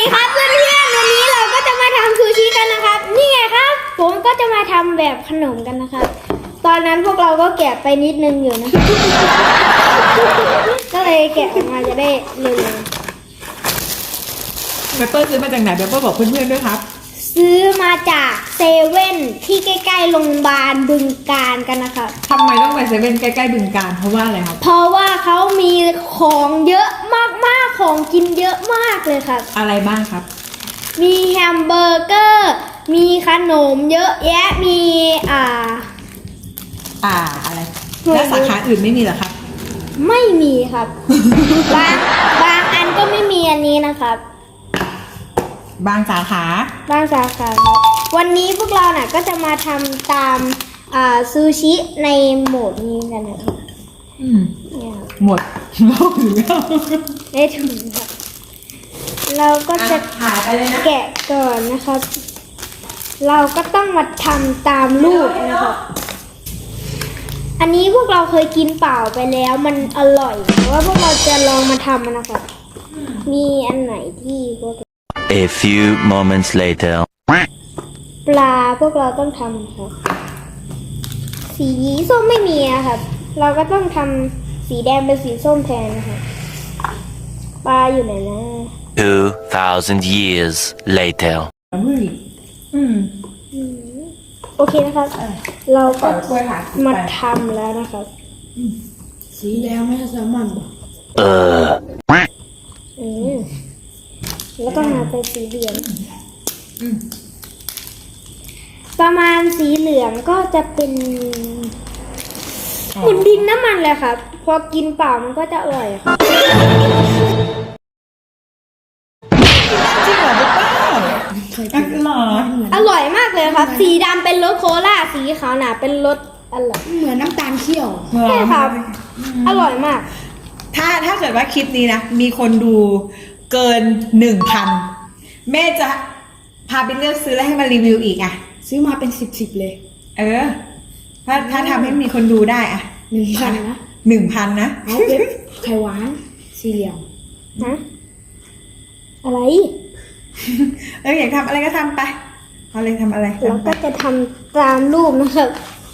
ดีครับเพื่อนๆวันนี้เราก็จะมาทำซูชิกันนะครับ นี่ไงครับ ผมก็จะมาทำแบบขนมกันนะครับ ตอนนั้นพวกเราก็แกะไปนิดนึงอยู่นะ ก็เลยแกะออกมาจะได้เร็วเปเปอร์ซื้อมาจากไหนเปเปอร์บอกเพื่อนๆด้วยครับๆซื้อมาจากเซเว่นที่ใกล้ๆโรงพยาบาลบึงการกันนะครับ ทำไมต้องไปเซเว่นใกล้ๆบึงการเพราะว่าอะไรครับ เพราะว่าเขามีของเยอะมากๆ ของกินเยอะมากเลยครับ อะไรบ้างครับ มีแฮมเบอร์เกอร์ มีขนมเยอะแยะ มีอ่า อ่าอะไรไม่รู้แล้วสาขาอื่นไม่มีเหรอครับ ไม่มีครับ บางบางอันก็ไม่มีอันนี้นะครับ บางสาขา บางสาขาครับวันนี้พวกเราน่ะก็จะมาทำตามอ่าซูชิในโหมดนี้กันนะครับ อืมเนี่ยครับหมด เล่าถึงแล้ว ได้ถุงครับเราก็จะถ่ายไปเลยนะแกะก่อนนะครับ เราก็ต้องมาทำตามรูปนะครับ อันนี้พวกเราเคยกินเปล่าไปแล้วมันอร่อยแต่ว่าพวกเราจะลองมาทำมันนะครับ มีอันไหนที่พวก A few moments later. ปลาพวกเราต้องทำครับ สีส้มไม่มีอะครับ เราก็ต้องทำสีแดงเป็นสีส้มแทนนะครับ ปลาอยู่ไหนนะ 2,000 years later. มืออีกอืมโอเคนะครับเราก็ก่อนกล้วยค่ะมาทำแล้วนะครับ สีแดงไม่ใช่แซลมอน Uh. อืมแล้วก็มาเป็นสีเหลืองอืม ประมาณสีเหลืองก็จะเป็นเหมือนดินน้ำมันเลยครับ พอกินเปล่ามันก็จะอร่อยครับ จริงเหรอเปเปอร์อะเหรอ อร่อยมากเลยครับ สีดำ เป็นรสโคลาสีขาวหนาเป็นรสอะไรเหมือนน้ำตาลเคี่ยว ใช่ครับ อร่อยมาก ถ้าถ้าเกิดว่าคลิปนี้นะ มีคนดูเกินหนึ่งพันแม่จะพาไปเลือกซื้อแล้วให้มารีวิวอีกอะ ซื้อมาเป็นสิบสิบเลย เออ ถ้าถ้าทำให้มีคนดูได้อะหนึ่งพันนะหนึ่งพันนะเอาเป็ดไข่หวานสี่เหลี่ยมนะอะไร เอออยากทำอะไรก็ทำไปเอาเลยทำอะไรเราทำไปก็จะทำตามรูปนะครับ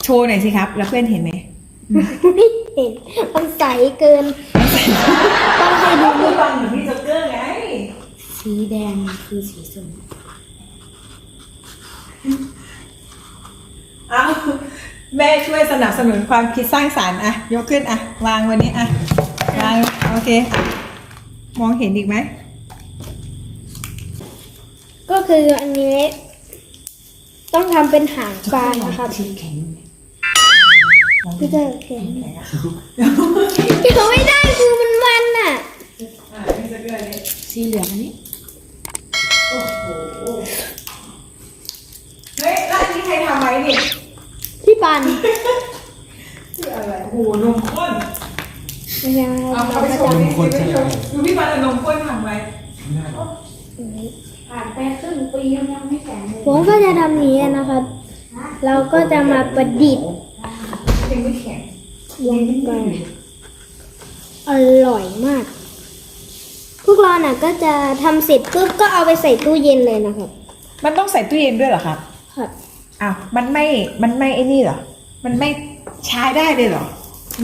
โชว์หน่อยสิครับ แล้วเพื่อนเห็นไหมไม่เห็นมันใสเกิน ต้องให้ดูดูฟังเหมือนพี่จ็อกเกอร์ไง สีแดงคือสีส้มเอาแม่ช่วยสนับสนุนความคิดสร้างสารรค์อะยกขึ้นอะวางวันนี้อะวางโอเคอะมองเห็นอีกไหม ก็คืออันนี้ ต้องทำเป็นหางปลานะครับสีแข็งพี่เจ้าเห็นเดี๋ยวไม่ได้คือมันมันอะอะพี่จ็อกเกอร์เนี่สีเหลืองอันนี้โหเฮ้ยแล้วอันนี้ใครทำไว้นี่พี่ปันชื่ออะไรโอ้โหนมข้นไม่ใช่เอาเราเข้าไปชว์จะดิเอาไปชว์ดูพี่ปันเอานมข้นทำไว้ผ่านไปครึ่งปียังไม่แข็ง ผมก็จะทำนี้นะครับ เราก็จะมาประดิษฐ์ยังไม่แข็งลงไปอร่อยมาก พวกเราน่ะก็จะทำเสร็จปุ๊บก็เอาไปใส่ตู้เย็นเลยนะครับ มันต้องใส่ตู้เย็นด้วยเหรอครับครับอ้าวมันไม่มันไม่ไอ้นี่เหรอ มันไม่ใช้ได้เลยเหรอ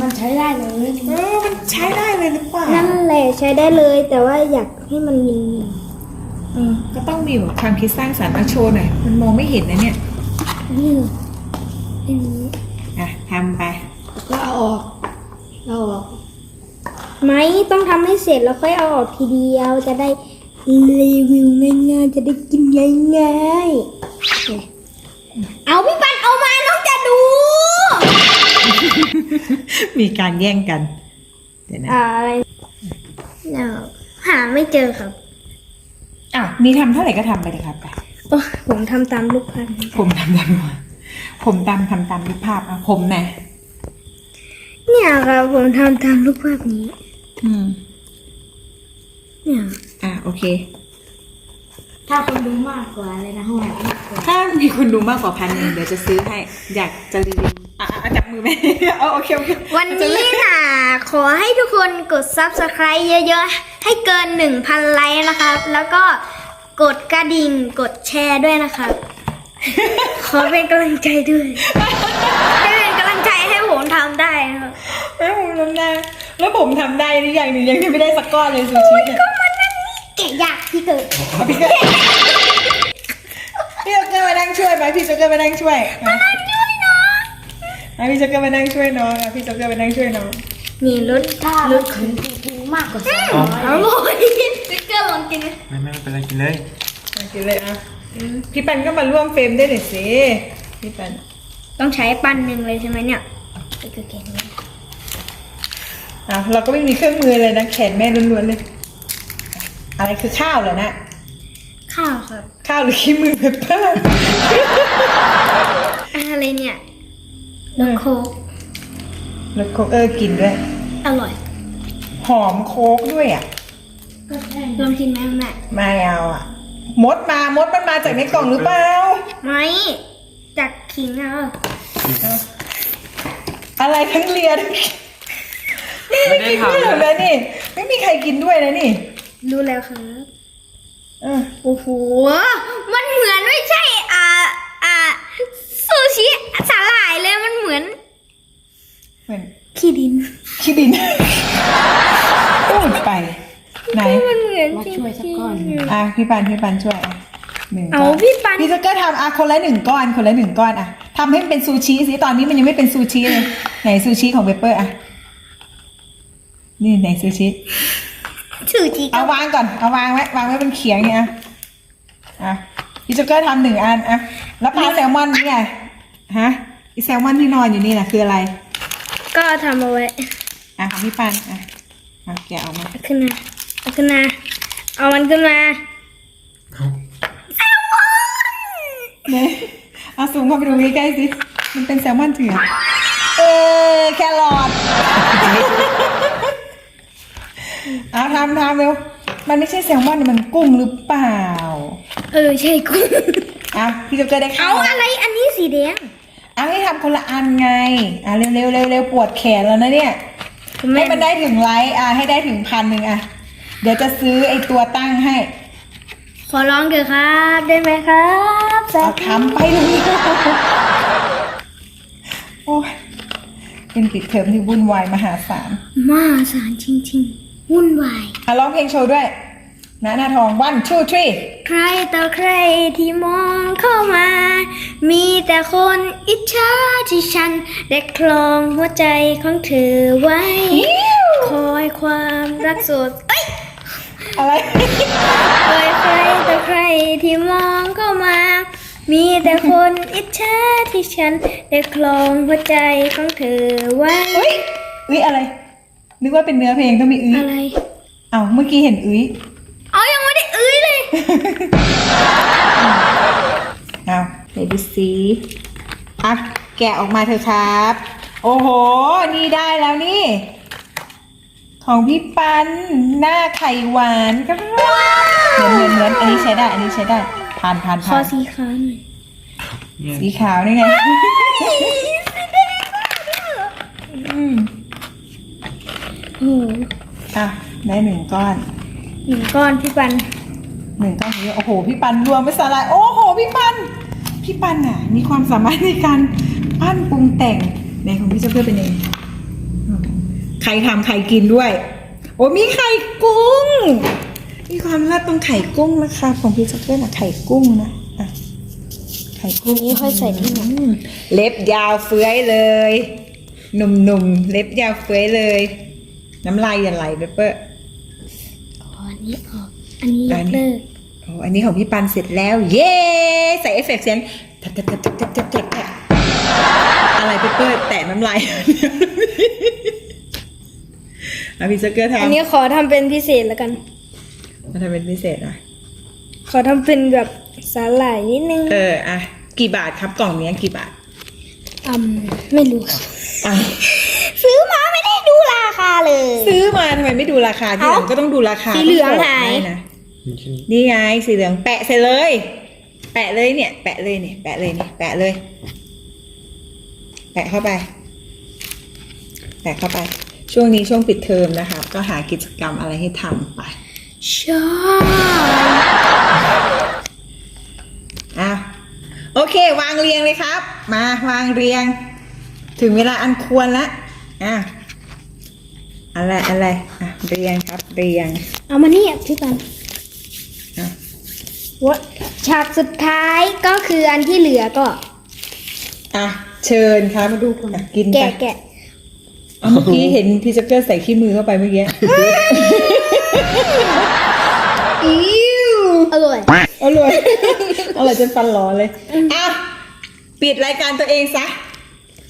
มันใช้ได้เลยเออมันใช้ได้เลยหรือเปล่านั่นแหละใช้ได้เลยแต่ว่าอยากให้มันมี เออ ก็ต้องมีแบบความคิดสร้างสรรค์เอาโชว์หน่อย มันมองไม่เห็นนะเนี่ย นี่อันนี้อะทำไป ก็เอาออกเอาออกไหมต้องทำให้เสร็จแล้วค่อยเอาออกทีเดียวจะได้รีวิวง่ายๆจะได้กินง่ายๆเอาพี่ปันเอามาน้องจะดู มีการแย่งกัน เดี๋ยวนะอ่าอะไรเอาหาไม่เจอครับ อะมีทำเท่าไหร่ก็ทำไปเลยครับไปโอ้ผมทำตามลูกพันธุ์ผมทำตามผมตามทำตามรูปภาพอะผมนะเนี่ยครับผมทำตามลูกภาพนี้ อืม เนี่ย อะโอเค ถ้าคนดูมากกว่าเลยนะห้องแบบมากกว่าถ้ามีคนดูมากกว่าพันหนึ่งเดี๋ยวจะซื้อให้ อยากจะรีวิวอะอะจับมือแม่เอาโอเคโอเควันนี้น่ะ ขอให้ทุกคนกด subscribe เยอะๆ ให้เกิน 1,000 ไลค์นะครับ แล้วก็กดกระดิ่งกดแชร์ด้วยนะครับ ขอเป็นกำลังใจด้วยให้เป็นกำลังใจให้ผมทำได้นะครับ แล้วผมทำได้แล้วผมทำได้หรือยังหรือยังไม่ได้สักก้อนเลยซูชิเนี่ย ยากที่เกิดพี่เกอร์พี่โจ๊กเกอร์มานั่งช่วยไหมพี่โจ๊กเกอร์มานั่งช่วยมานั่งช่วยน้องพี่โจ๊กเกอร์มานั่งช่วยน้องอะพี่โจ๊กเกอร์มานั่งช่วยน้องนี่รถถ้ารถถึงถึงมากกว่าสองร้อยอร่อยสติ๊กเกอร์ลองกินนะไม่ไม่เป็นไรกินเลยมากินเลยอะพี่ปันก็มาร่วมเฟรมด้วยหน่อยสิพี่ปันต้องใช้ปั้นหนึ่งเลยใช่ไหมเนี่ยสติ๊กเกอร์เกนนี้อะเราก็ไม่มีเครื่องมือเลยนะแขนแม่ล้วนๆเลย อะไรคือข้าวเหรอนะข้าวครับ ข้าวหรือขี้มือเพปเปอร์อะไรเนี่ยรสโคกแล้วโคกเออกินด้วย อร่อย หอมโคกด้วยอะก็ใช่ลองกินไหมแม่ไม่เอาอะ มดมามดมันมาจากในกล่องหรือเปล่า ไม่จากขิงเอาอะไรทั้งเรียนไม่ได้กินทำด้วยเหรอนะนะนี่ ไม่มีใครกินด้วยนะนี่ รู้แล้วครับเออโอ้โห มันเหมือนไม่ใช่ อ่า อ่าซูชิสาหร่ายเลยมันเหมือน เหมือนขี้ดิน ขี้ดินพูดไป ไหน มันเหมือนมาช่วยสักก้อนอะพี่ปันพี่ปันช่วยอะหนึ่งเอาก้อนพี่ปันพี่จะก็ทำอะคนละหนึ่งก้อนคนละหนึ่งก้อนอะทำให้มันเป็นซูชิสิตอนนี้มันยังไม่เป็นซูชิเลยไหนซูชิของเปเปอร์อะนี่ไหนซูชิ ซูชิเอาวางก่อน เอาวางไว้ วางไว้บนเขียงเนี่ยอะอะพี่จ็กเกอร์ทำหนึ่งอัน อะ แล้วปลาแซลมอนนี่ไง ฮะอีแซลมอนที่นอนอยู่นี่นะคืออะไร ก็ทำเอาไว้อะของพี่ปัน อะเอาแกะออกมาเอาขึ้นมาเอาขึ้นมาเอามันขึ้นมาเนี่ยเอาซูมเข้าไปดูใกล้ๆสิ มันเป็นแซลมอนจริงเหรอเออแครอท เอาทำทำเร็ว มันไม่ใช่แซลมอนมันกุ้งหรือเปล่าเออใช่กุ้งอะพี่จ็กเกอร์ได้เอาข้าวอะไรอันนี้สีแดงเอาให้ทำคนละอันไง อะเร็วเร็วเร็วเร็วปวดแขนแล้วนะเนี่ย ให้มันได้ถึงไลค์อะให้ได้ถึงพันหนึ่งอะ เดี๋ยวจะซื้อไอ้ตัวตั้งให้ขอร้องเถอะครับ ได้ไหมครับสาเอาธุทำไปเลยโอ้ยเป็นปิดเทอมที่วุ่นวายมหาศาล มาสารจริงๆ วุ่นวายอะร้องเพลงโชว์ด้วยนะหน้าทอง one two three ใครต่อใครที่มองเข้ามา มีแต่คนอิจฉาที่ฉัน ได้คลองหัวใจของเธอไว้ คอยความรักสดเอ้ย อะไรคอยใครต่อใครที่มองเข้ามา มีแต่คนอิจฉาที่ฉัน ได้คลองหัวใจของเธอไว้อุ้ยอุ้ยอะไร นึกว่าเป็นเนื้อเพลงต้องมีอุ้ยอะไรเอ้าเมื่อกี้เห็นอุ้ยเอายังไม่ได้เอ้ยเลยเอาเดี๋ยวดูสิอะแกะออกมาเถอะครับ โอ้โห นี่ได้แล้วนี่ ของพี่ปันหน้าไข่หวานครับเหมือนเหมือนเหมือนอันนี้ใช้ได้ อันนี้ใช้ได้ผ่านผ่านขอผ่านสีขาวหน่อยเนี่ยสีขาวนี่ไงอืม โอ้โหอะได้หนึ่งก้อนหนึ่งก้อนพี่ปันหนึ่งก้อนนี้โอ้โหพี่ปันรวมไปสลายโอ้โหพี่ปัน พี่ปันอะ มีความสามารถในการปั้นปรุงแต่งในของพี่เจ้าเพื่อเป็นเองใครทำใครกินด้วย โอ้มีไข่กุ้ง มีความเลิศตรงไข่กุ้งนะคะของพี่เจ้าเพื่อนอะไข่กุ้งนะอะไข่กุ้งนี่ค่อยใส่ที่หนังอืมเล็บยาวเฟื้อยเลย หนุ่มๆเล็บยาวเฟื้อยเลย น้ำลายอย่าไหลเปเปอร์อ๋ออันนี้ออก อันนี้ยกเลิกโอ้อันนี้ของพี่ปันเสร็จแล้ว เย้ ใส่เอฟเฟกต์เสียงบแทบแทบแทบแทบแทบแทบอะไรเปเปอร์แตะน้ำลายอะพี่เซอร์เกอร์ทำอันนี้ขอทำเป็นพิเศษแล้วกัน มาทำเป็นพิเศษอะ ขอทำเป็นแบบสาหร่ายนิดนึงเออ อะ กี่บาทครับกล่องนี้กี่บาท อืมไม่รู้ครับ อะาเลย ซื้อมาทำไมไม่ดูราคาที่หลังก็ต้องดูราคาสีเหลืองหายนะนี่ไงสีเหลืองแปะเสร็จเลย แปะเลยเนี่ย แปะเลยเนี่ยแปะเลยเนี่ยแปะเลย แปะเข้าไป แปะเข้าไป ช่วงนี้ช่วงปิดเทอมนะคะ ก็หากิจกรรมอะไรให้ทำไปชอบอะโอเค วางเรียงเลยครับ มาวางเรียง ถึงเวลาอันควรแล้วอะ อะไรอะไรอะเรียงครับเรียงเอามานี่พี่ปันอะว่าฉากสุดท้ายก็คืออันที่เหลือก็ อะเชิญครับมาดูอะกินไปแกะแกะเอาเมื่อกี้เห็นพี่จักเกอร์ใส่ขี้มือเข้าไปเมื่อกี้อิ้วอร่อยอร่อยอร่อยจนฟันหลอเลยอะปิดรายการตัวเองซะ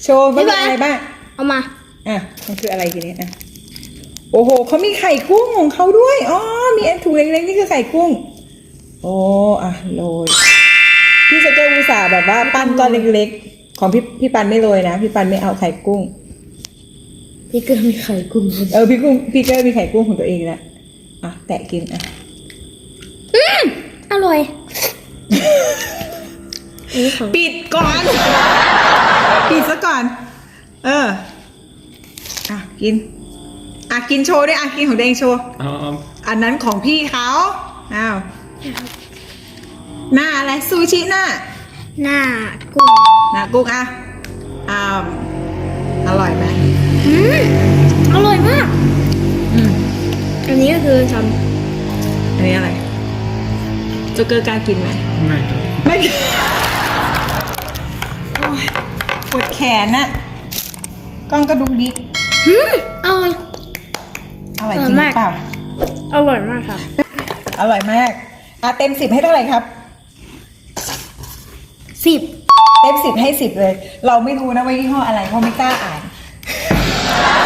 โชว์ว่ามีอะไรบ้างเอามาอะมันคืออะไรทีนี้อะ โอ้โหเขามีไข่กุ้งของเขาด้วยอ๋อมีอันถุงเล็กๆนี่คือไข่กุ้ง โอ้อะโรยพี่จะเจ้าอุตส่าห์แบบว่าปั้นก้อนเล็กๆ ของพี่พี่ปันไม่โรยนะพี่ปันไม่เอาไข่กุ้ง พี่เกิดมีไข่กุ้งเออพี่กุ้งพี่ก็มีไข่กุ้งของตัวเองแล้วอะแตะกินอะอร่อยนี่ของปิดก่อน ปิดซะก่อน เออ อะ กิน อะกินโชว์ด้วยอะกินของตัวเองโชว์ เอาเอาอันนั้นของพี่เขาอ้าว หน้าอะไรซูชิหน้า หน้ากุ้งหน้ากุ้งอะอ้าวอร่อยไหมอืมอร่อยมาก อืมอันนี้ก็คือทอันนี้อะไรโจ๊กเกอร์กล้ากินไหม ไม่ไม่โอ้ยปวดแขนน่ะกล้องกระดุกดิกำอืมอร่อย อร่อยจริงหรือเปล่า อร่อยมากครับ อร่อยมากอะเต็มสิบให้เท่าไหร่ครับ สิบเต็มสิบให้สิบเลย เราไม่รู้นะว่ายี่ห้ออะไรเพราะไม่กล้าอ่าน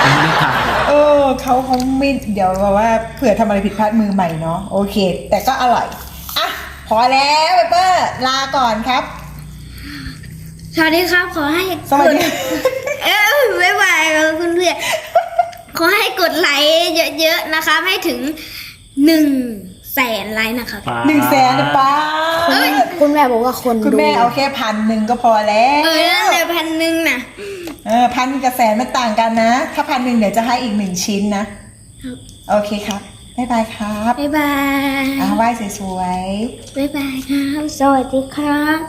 ยังไม่ได้ถ่ายเออเขาเขาไม่เดี๋ยวแบบว่าเผื่อทำอะไรผิดพลาดมือใหม่เนาะโอเค แต่ก็อร่อย อะ พอแล้วเปเปอร์ลาก่อนครับ สวัสดีครับ ขอให้สวัสดีกเอ้ยบ๊ายบายครับเพื่อนๆ ขอให้กดไลค์เยอะๆนะครับให้ถึงหนึ่งแสนไลค์นะครับปลาหนึ่งแสนนะป้าคุณแม่บอกว่าคนคุณดูแม่เอาแค่พันหนึ่งก็พอแล้วเออนั่นเลยพันหนึ่งนะเออพันกับแสนมันต่างกันนะ ถ้าพันหนึ่งเดี๋ยวจะให้อีกหนึ่งชิ้นนะ โอเคครับ บ๊ายบายครับบ๊ายบาย อะไหว้สวยบ๊ายบายครับ สวัสดีครับ